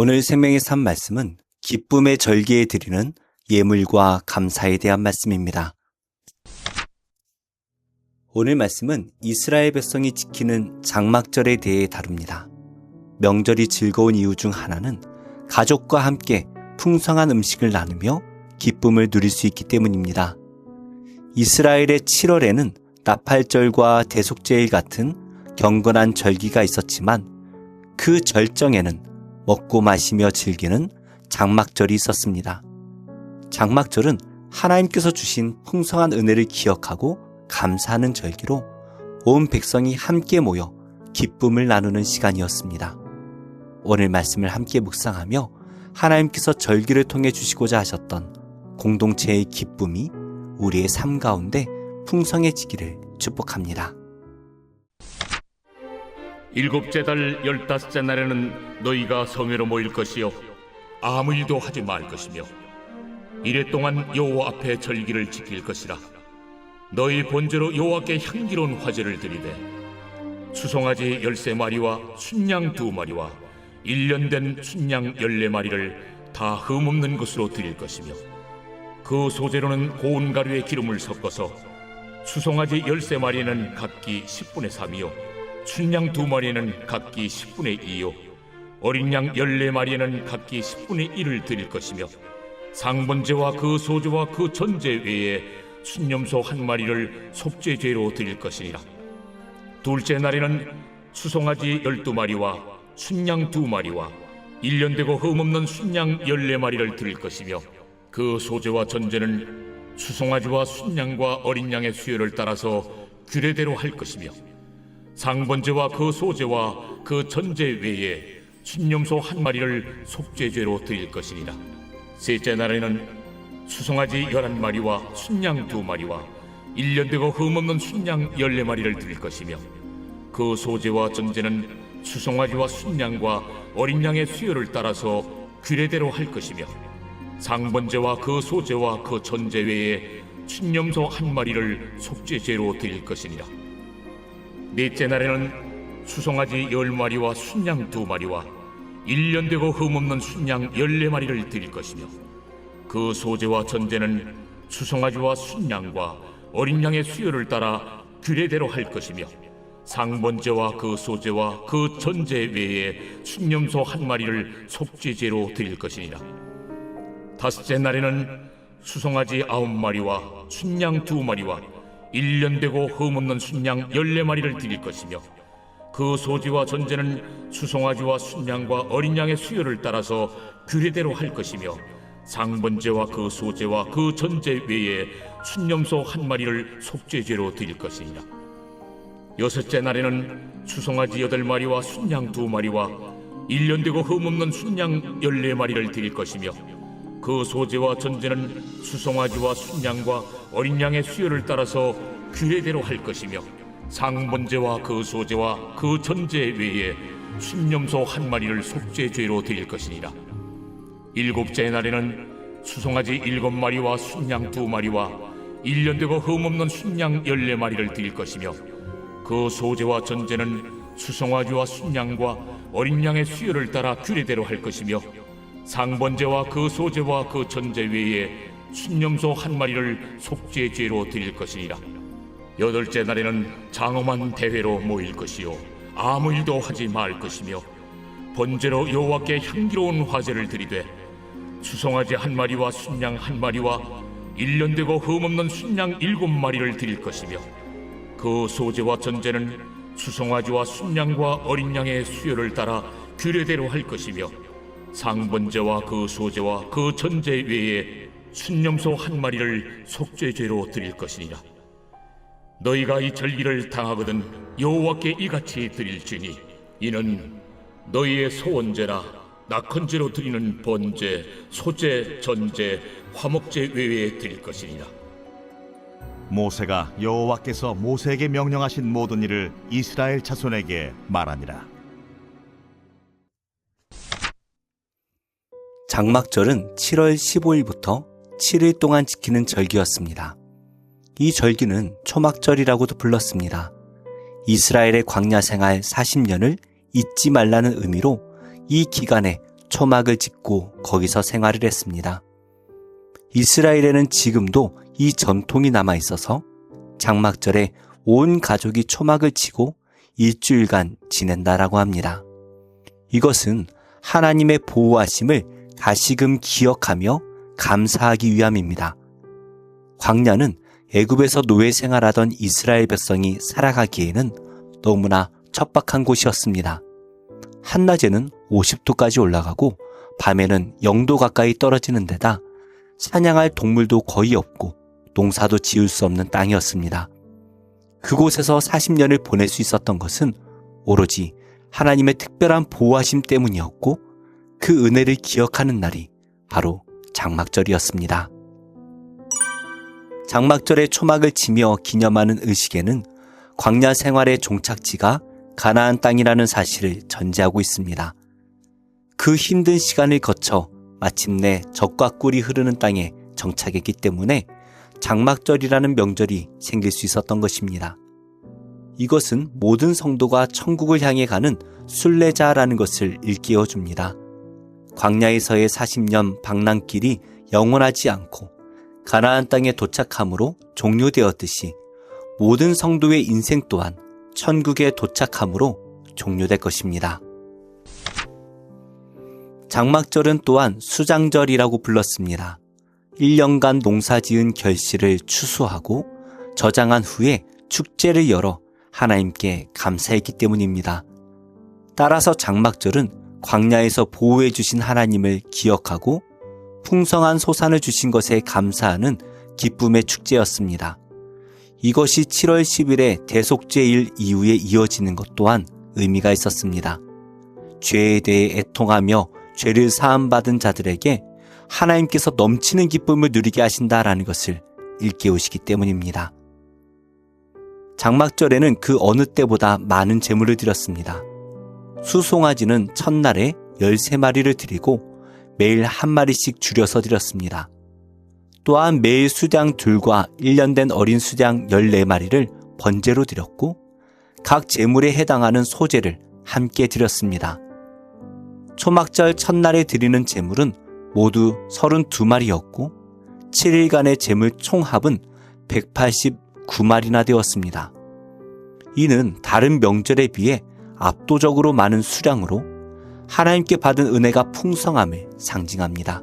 오늘 생명의 삶 말씀은 기쁨의 절기에 드리는 예물과 감사에 대한 말씀입니다. 오늘 말씀은 이스라엘 백성이 지키는 장막절에 대해 다룹니다. 명절이 즐거운 이유 중 하나는 가족과 함께 풍성한 음식을 나누며 기쁨을 누릴 수 있기 때문입니다. 이스라엘의 7월에는 나팔절과 대속제일 같은 경건한 절기가 있었지만 그 절정에는 먹고 마시며 즐기는 장막절이 있었습니다. 장막절은 하나님께서 주신 풍성한 은혜를 기억하고 감사하는 절기로 온 백성이 함께 모여 기쁨을 나누는 시간이었습니다. 오늘 말씀을 함께 묵상하며 하나님께서 절기를 통해 주시고자 하셨던 공동체의 기쁨이 우리의 삶 가운데 풍성해지기를 축복합니다. 일곱째 달 열다섯째 날에는 너희가 성회로 모일 것이요 아무 일도 하지 말 것이며 이래 동안 여호와 앞에 절기를 지킬 것이라. 너희 본제로 여호와께 향기로운 화제를 드리되 수송아지 열세 마리와 순양 두 마리와 일년 된 순양 열네 마리를 다 흠없는 것으로 드릴 것이며 그 소재로는 고운 가루에 기름을 섞어서 수송아지 열세 마리는 각기 10분의 3이요 순양 두 마리는 각기 10분의 2요. 어린 양 14마리는 각기 10분의 1을 드릴 것이며 상번제와 그 소주와 그 전제 외에 순념소 한 마리를 속죄죄로 드릴 것이니라. 둘째 날에는 수송아지 12마리와 순양 두 마리와 1년 되고 흠없는 순양 14마리를 드릴 것이며 그 소재와 전제는 수송아지와 순양과 어린 양의 수요를 따라서 규례대로 할 것이며 상번제와 그 소제와 그 전제 외에 순념소 한 마리를 속죄죄로 드릴 것이니라. 셋째 날에는 수송아지 열한 마리와 순양 두 마리와 일년 되고 흠없는 순양 열네 마리를 드릴 것이며 그 소제와 전제는 수송아지와 순양과 어린 양의 수요를 따라서 규례대로 할 것이며 상번제와 그 소제와 그 전제 외에 순념소 한 마리를 속죄죄로 드릴 것이니라. 넷째 날에는 수송아지 열 마리와 순양 두 마리와 일년 되고 흠없는 순양 열네 마리를 드릴 것이며 그 소재와 전제는 수송아지와 순양과 어린 양의 수요를 따라 규례대로 할 것이며 상번제와 그 소재와 그 전제 외에 순념소 한 마리를 속죄제로 드릴 것이니라. 다섯째 날에는 수송아지 아홉 마리와 순양 두 마리와 일년 되고 흠없는 순양 열네 마리를 드릴 것이며 그 소지와 전제는 수송아지와 순양과 어린 양의 수요를 따라서 규례대로 할 것이며 상번제와 그 소제와 그 전제 외에 순념소 한 마리를 속죄죄로 드릴 것이니라. 여섯째 날에는 수송아지 여덟 마리와 순양 두 마리와 일년 되고 흠없는 순양 열네 마리를 드릴 것이며 그 소재와 전제는 수송아지와 순양과 어린 양의 수요를 따라서 규례대로 할 것이며 상번제와 그 소재와 그 전제 외에 순념소 한 마리를 속죄죄로 드릴 것이니라. 일곱째 날에는 수송아지 일곱 마리와 순양 두 마리와 일년 되고 흠없는 순양 열네 마리를 드릴 것이며 그 소재와 전제는 수송아지와 순양과 어린 양의 수요를 따라 규례대로 할 것이며 상번제와 그 소재와 그 전제 외에 순념소 한 마리를 속죄 죄로 드릴 것이니라. 여덟째 날에는 장엄한 대회로 모일 것이요 아무 일도 하지 말 것이며 번제로 여호와께 향기로운 화제를 드리되 수송아지 한 마리와 순양 한 마리와 일년 되고 흠없는 순양 일곱 마리를 드릴 것이며 그 소재와 전제는 수송아지와 순양과 어린 양의 수요를 따라 규례대로 할 것이며 상번제와 그 소제와 그 전제 외에 순념소 한 마리를 속죄죄로 드릴 것이니라. 너희가 이 절기를 당하거든 여호와께 이같이 드릴지니 이는 너희의 소원제나 낙헌제로 드리는 번제, 소제, 전제, 화목제 외에 드릴 것이니라. 모세가 여호와께서 모세에게 명령하신 모든 일을 이스라엘 자손에게 말하니라. 장막절은 7월 15일부터 7일 동안 지키는 절기였습니다. 이 절기는 초막절이라고도 불렀습니다. 이스라엘의 광야 생활 40년을 잊지 말라는 의미로 이 기간에 초막을 짓고 거기서 생활을 했습니다. 이스라엘에는 지금도 이 전통이 남아 있어서 장막절에 온 가족이 초막을 치고 일주일간 지낸다라고 합니다. 이것은 하나님의 보호하심을 다시금 기억하며 감사하기 위함입니다. 광야는 애굽에서 노예 생활하던 이스라엘 백성이 살아가기에는 너무나 척박한 곳이었습니다. 한낮에는 50도까지 올라가고 밤에는 0도 가까이 떨어지는 데다 사냥할 동물도 거의 없고 농사도 지을 수 없는 땅이었습니다. 그곳에서 40년을 보낼 수 있었던 것은 오로지 하나님의 특별한 보호하심 때문이었고 그 은혜를 기억하는 날이 바로 장막절이었습니다. 장막절에 초막을 치며 기념하는 의식에는 광야 생활의 종착지가 가나안 땅이라는 사실을 전제하고 있습니다. 그 힘든 시간을 거쳐 마침내 적과 꿀이 흐르는 땅에 정착했기 때문에 장막절이라는 명절이 생길 수 있었던 것입니다. 이것은 모든 성도가 천국을 향해 가는 순례자라는 것을 일깨워 줍니다. 광야에서의 40년 방랑길이 영원하지 않고 가나안 땅에 도착함으로 종료되었듯이 모든 성도의 인생 또한 천국에 도착함으로 종료될 것입니다. 장막절은 또한 수장절이라고 불렀습니다. 1년간 농사 지은 결실을 추수하고 저장한 후에 축제를 열어 하나님께 감사했기 때문입니다. 따라서 장막절은 광야에서 보호해 주신 하나님을 기억하고 풍성한 소산을 주신 것에 감사하는 기쁨의 축제였습니다. 이것이 7월 10일의 대속죄일 이후에 이어지는 것 또한 의미가 있었습니다. 죄에 대해 애통하며 죄를 사함받은 자들에게 하나님께서 넘치는 기쁨을 누리게 하신다라는 것을 일깨우시기 때문입니다. 장막절에는 그 어느 때보다 많은 제물을 드렸습니다. 수송아지는 첫날에 13마리를 드리고 매일 한 마리씩 줄여서 드렸습니다. 또한 매일 수장 둘과 1년 된 어린 수장 14마리를 번제로 드렸고 각 제물에 해당하는 소재를 함께 드렸습니다. 초막절 첫날에 드리는 제물은 모두 32마리였고 7일간의 제물 총합은 189마리나 되었습니다. 이는 다른 명절에 비해 압도적으로 많은 수량으로 하나님께 받은 은혜가 풍성함을 상징합니다.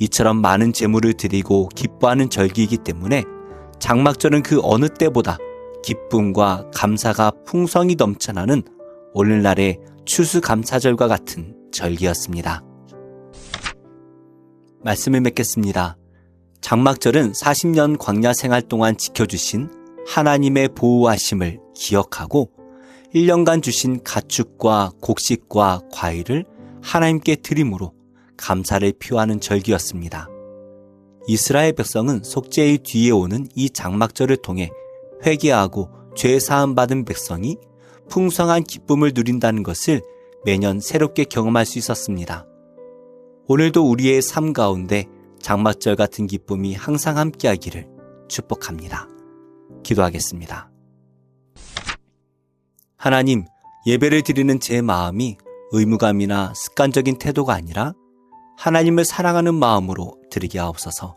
이처럼 많은 제물을 드리고 기뻐하는 절기이기 때문에 장막절은 그 어느 때보다 기쁨과 감사가 풍성히 넘쳐나는 오늘날의 추수감사절과 같은 절기였습니다. 말씀을 맺겠습니다. 장막절은 40년 광야 생활 동안 지켜주신 하나님의 보호하심을 기억하고 1년간 주신 가축과 곡식과 과일을 하나님께 드림으로 감사를 표하는 절기였습니다. 이스라엘 백성은 속죄의 뒤에 오는 이 장막절을 통해 회개하고 죄 사함 받은 백성이 풍성한 기쁨을 누린다는 것을 매년 새롭게 경험할 수 있었습니다. 오늘도 우리의 삶 가운데 장막절 같은 기쁨이 항상 함께하기를 축복합니다. 기도하겠습니다. 하나님, 예배를 드리는 제 마음이 의무감이나 습관적인 태도가 아니라 하나님을 사랑하는 마음으로 드리게 하옵소서.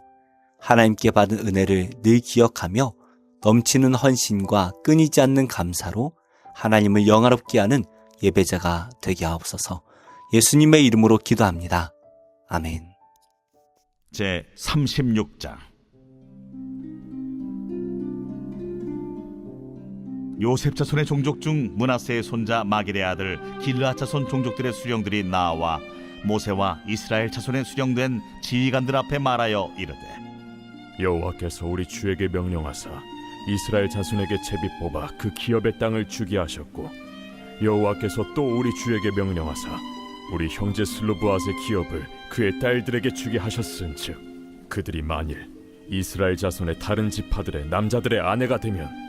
하나님께 받은 은혜를 늘 기억하며 넘치는 헌신과 끊이지 않는 감사로 하나님을 영화롭게 하는 예배자가 되게 하옵소서. 예수님의 이름으로 기도합니다. 아멘. 제 36장 요셉 자손의 종족 중 문하세의 손자 마길의 아들 길르아 자손 종족들의 수령들이 나와 모세와 이스라엘 자손의 수령된 지휘관들 앞에 말하여 이르되 여호와께서 우리 주에게 명령하사 이스라엘 자손에게 제비 뽑아 그 기업의 땅을 주게 하셨고 여호와께서 또 우리 주에게 명령하사 우리 형제 슬로브앗의 기업을 그의 딸들에게 주게 하셨은즉 그들이 만일 이스라엘 자손의 다른 지파들의 남자들의 아내가 되면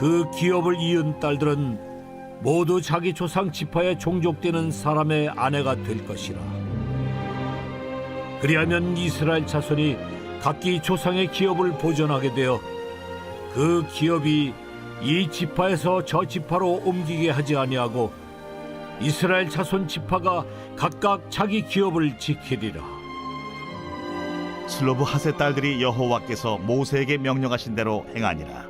그 기업을 이은 딸들은 모두 자기 조상 지파에 종족되는 사람의 아내가 될 것이라 그리하면 이스라엘 자손이 각기 조상의 기업을 보존하게 되어 그 기업이 이 지파에서 저 지파로 옮기게 하지 아니하고 이스라엘 자손 지파가 각각 자기 기업을 지키리라. 슬로브 하세 딸들이 여호와께서 모세에게 명령하신 대로 행하니라.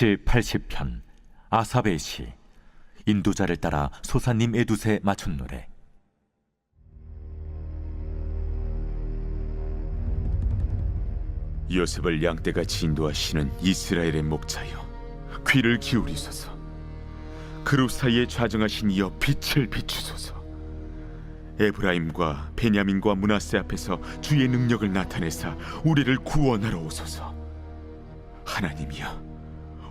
제 80편 아사베 시 인도자를 따라 소사님 에두세 맞춘 노래. 요셉을 양떼같이 인도하시는 이스라엘의 목자여 귀를 기울이소서. 그룹 사이에 좌정하신 이여 빛을 비추소서. 에브라임과 베냐민과 문하세 앞에서 주의 능력을 나타내사 우리를 구원하러 오소서. 하나님이여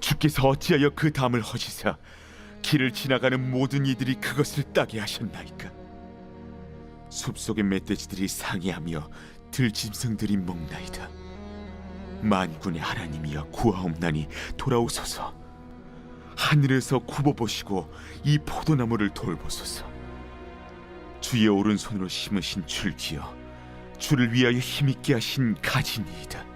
주께서 어찌하여 그 담을 허시사 길을 지나가는 모든 이들이 그것을 따게 하셨나이까 숲속의 멧돼지들이 상해하며 들짐승들이 먹나이다. 만군의 하나님이여 구하옵나니 돌아오소서. 하늘에서 굽어보시고 이 포도나무를 돌보소서. 주의 오른손으로 심으신 줄기여 주를 위하여 힘있게 하신 가지니이다.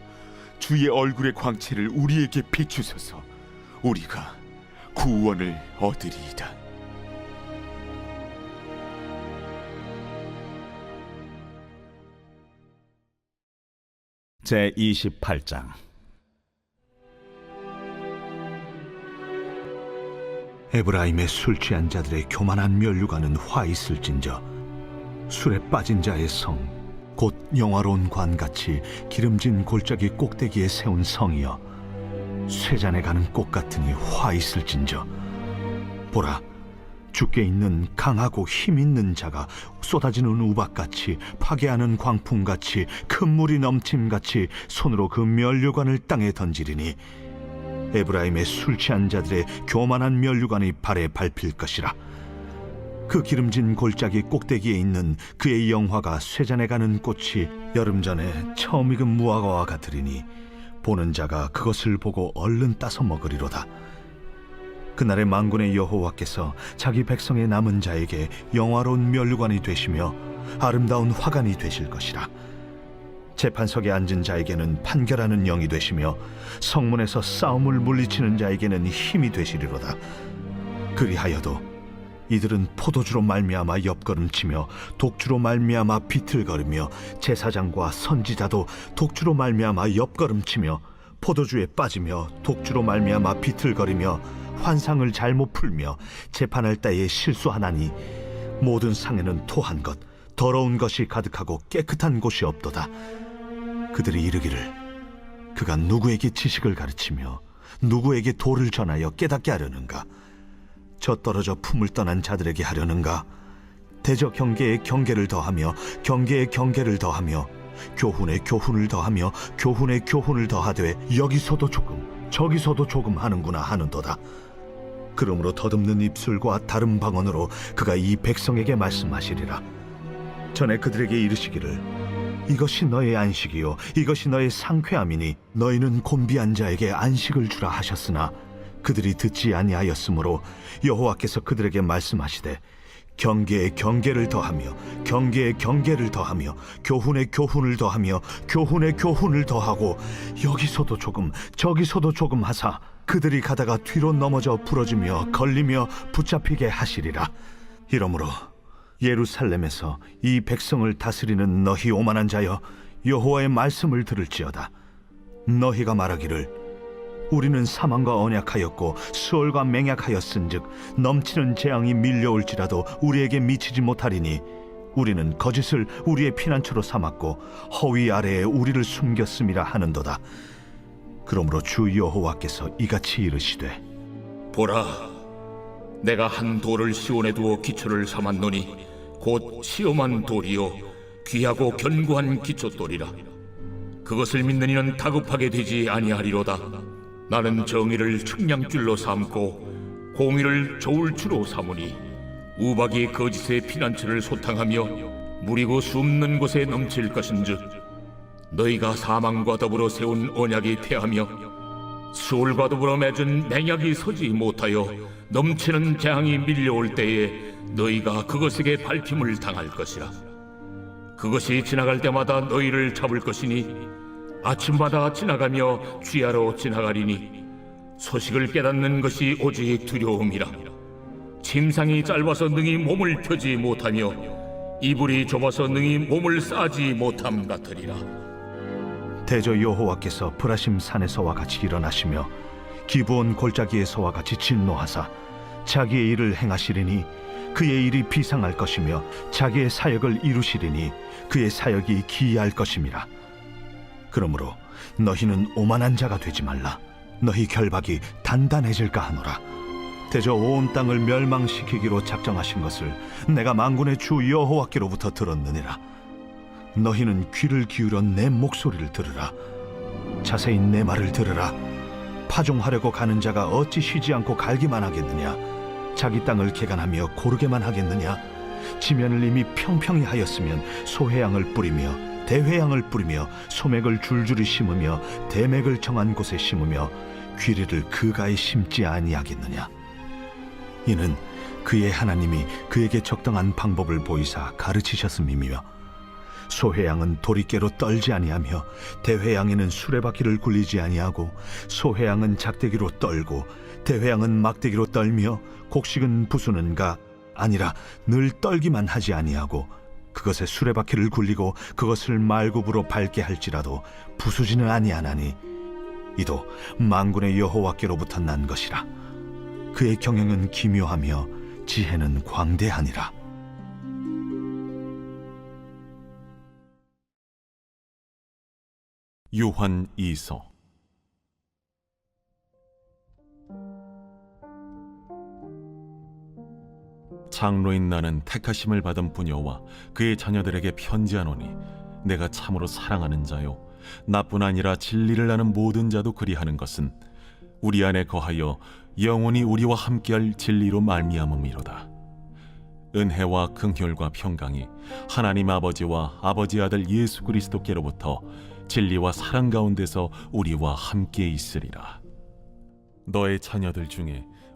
주의 얼굴의 광채를 우리에게 비추소서. 우리가 구원을 얻으리이다. 제 28장 에브라임의 술 취한 자들의 교만한 멸류관은 화 있을진저 술에 빠진 자의 성 곧 영화로운 관같이 기름진 골짜기 꼭대기에 세운 성이여 쇠잔에 가는 꽃 같으니 화 있을진저. 보라 주께 있는 강하고 힘 있는 자가 쏟아지는 우박같이 파괴하는 광풍같이 큰 물이 넘침같이 손으로 그 멸류관을 땅에 던지리니 에브라임의 술 취한 자들의 교만한 멸류관이 발에 밟힐 것이라 그 기름진 골짜기 꼭대기에 있는 그의 영화가 쇠잔에 가는 꽃이 여름 전에 처음 익은 무화과와 같으리니 보는 자가 그것을 보고 얼른 따서 먹으리로다. 그날의 만군의 여호와께서 자기 백성의 남은 자에게 영화로운 면류관이 되시며 아름다운 화관이 되실 것이라. 재판석에 앉은 자에게는 판결하는 영이 되시며 성문에서 싸움을 물리치는 자에게는 힘이 되시리로다. 그리하여도 이들은 포도주로 말미암아 옆걸음치며 독주로 말미암아 비틀거리며 제사장과 선지자도 독주로 말미암아 옆걸음치며 포도주에 빠지며 독주로 말미암아 비틀거리며 환상을 잘못 풀며 재판할 때에 실수하나니 모든 상에는 토한 것 더러운 것이 가득하고 깨끗한 곳이 없도다. 그들이 이르기를 그가 누구에게 지식을 가르치며 누구에게 도를 전하여 깨닫게 하려는가 저 떨어져 품을 떠난 자들에게 하려는가? 대저 경계에 경계를 더하며 경계에 경계를 더하며 교훈에 교훈을 더하며 교훈에 교훈을 더하되 여기서도 조금 저기서도 조금 하는구나 하는도다. 그러므로 더듬는 입술과 다른 방언으로 그가 이 백성에게 말씀하시리라. 전에 그들에게 이르시기를 이것이 너의 안식이요 이것이 너의 상쾌함이니 너희는 곤비한 자에게 안식을 주라 하셨으나 그들이 듣지 아니하였으므로 여호와께서 그들에게 말씀하시되 경계에 경계를 더하며 경계에 경계를 더하며 교훈에 교훈을 더하며 교훈에 교훈을 더하고 여기서도 조금 저기서도 조금 하사 그들이 가다가 뒤로 넘어져 부러지며 걸리며 붙잡히게 하시리라. 이러므로 예루살렘에서 이 백성을 다스리는 너희 오만한 자여 여호와의 말씀을 들을지어다. 너희가 말하기를 우리는 사망과 언약하였고 수월과 맹약하였은즉 넘치는 재앙이 밀려올지라도 우리에게 미치지 못하리니 우리는 거짓을 우리의 피난처로 삼았고 허위 아래에 우리를 숨겼음이라 하는도다 그러므로 주 여호와께서 이같이 이르시되 보라, 내가 한 돌을 시온에 두어 기초를 삼았노니 곧 시험한 돌이요 귀하고 견고한 기초돌이라. 그것을 믿는 이는 다급하게 되지 아니하리로다. 나는 정의를 측량줄로 삼고 공의를 저울추로 삼으니 우박이 거짓의 피난처를 소탕하며 무리고 숨는 곳에 넘칠 것인즉 너희가 사망과 더불어 세운 언약이 패하며 수월과 더불어 맺은 맹약이 서지 못하여 넘치는 재앙이 밀려올 때에 너희가 그것에게 밟힘을 당할 것이라. 그것이 지나갈 때마다 너희를 잡을 것이니 아침마다 지나가며 쥐하러 지나가리니 소식을 깨닫는 것이 오직 두려움이라. 침상이 짧아서 능히 몸을 펴지 못하며 이불이 좁아서 능히 몸을 싸지 못함 같으리라. 대저 여호와께서 브라심 산에서와 같이 일어나시며 기브온 골짜기에서와 같이 진노하사 자기의 일을 행하시리니 그의 일이 비상할 것이며 자기의 사역을 이루시리니 그의 사역이 기이할 것임이라 그러므로 너희는 오만한 자가 되지 말라. 너희 결박이 단단해질까 하노라. 대저 온 땅을 멸망시키기로 작정하신 것을 내가 만군의 주 여호와께로부터 들었느니라. 너희는 귀를 기울여 내 목소리를 들으라. 자세히 내 말을 들으라. 파종하려고 가는 자가 어찌 쉬지 않고 갈기만 하겠느냐? 자기 땅을 개간하며 고르게만 하겠느냐? 지면을 이미 평평히 하였으면 소해양을 뿌리며 대회양을 뿌리며 소맥을 줄줄이 심으며 대맥을 정한 곳에 심으며 귀리를 그가에 심지 아니하겠느냐? 이는 그의 하나님이 그에게 적당한 방법을 보이사 가르치셨음이며 소회양은 도리깨로 떨지 아니하며 대회양에는 수레바퀴를 굴리지 아니하고 소회양은 작대기로 떨고 대회양은 막대기로 떨며 곡식은 부수는가 아니라 늘 떨기만 하지 아니하고 그것에 수레바퀴를 굴리고 그것을 말굽으로 밟게 할지라도 부수지는 아니하나니 이도 만군의 여호와께로부터 난 것이라. 그의 경영은 기묘하며 지혜는 광대하니라. 요한 2서 장로인 나는 택하심을 받은 부녀와 그의 자녀들에게 편지하노니 내가 참으로 사랑하는 자요 나뿐 아니라 진리를 아는 모든 자도 그리하는 것은 우리 안에 거하여 영원히 우리와 함께할 진리로 말미암음이로다 은혜와 긍휼과 평강이 하나님 아버지와 아버지 아들 예수 그리스도께로부터 진리와 사랑 가운데서 우리와 함께 있으리라. 너의 자녀들 중에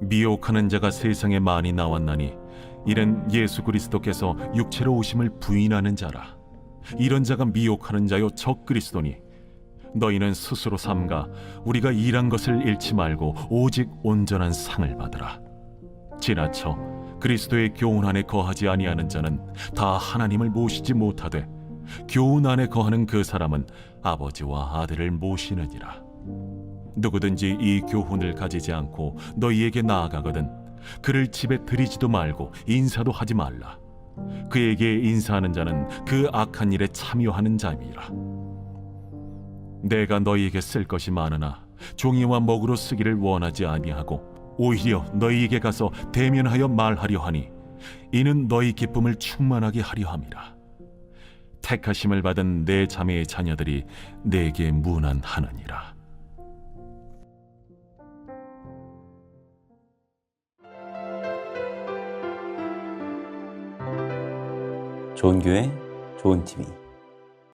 미혹하는 자가 세상에 많이 나왔나니 이는 예수 그리스도께서 육체로 오심을 부인하는 자라. 이런 자가 미혹하는 자요 적 그리스도니 너희는 스스로 삼가 우리가 일한 것을 잃지 말고 오직 온전한 상을 받으라. 지나쳐 그리스도의 교훈 안에 거하지 아니하는 자는 다 하나님을 모시지 못하되 교훈 안에 거하는 그 사람은 아버지와 아들을 모시느니라. 누구든지 이 교훈을 가지지 않고 너희에게 나아가거든 그를 집에 들이지도 말고 인사도 하지 말라. 그에게 인사하는 자는 그 악한 일에 참여하는 자임이라. 내가 너희에게 쓸 것이 많으나 종이와 먹으로 쓰기를 원하지 아니하고 오히려 너희에게 가서 대면하여 말하려 하니 이는 너희 기쁨을 충만하게 하려 함이라. 택하심을 받은 내 자매의 자녀들이 내게 문안하느니라. 좋은 교회, 좋은 TV.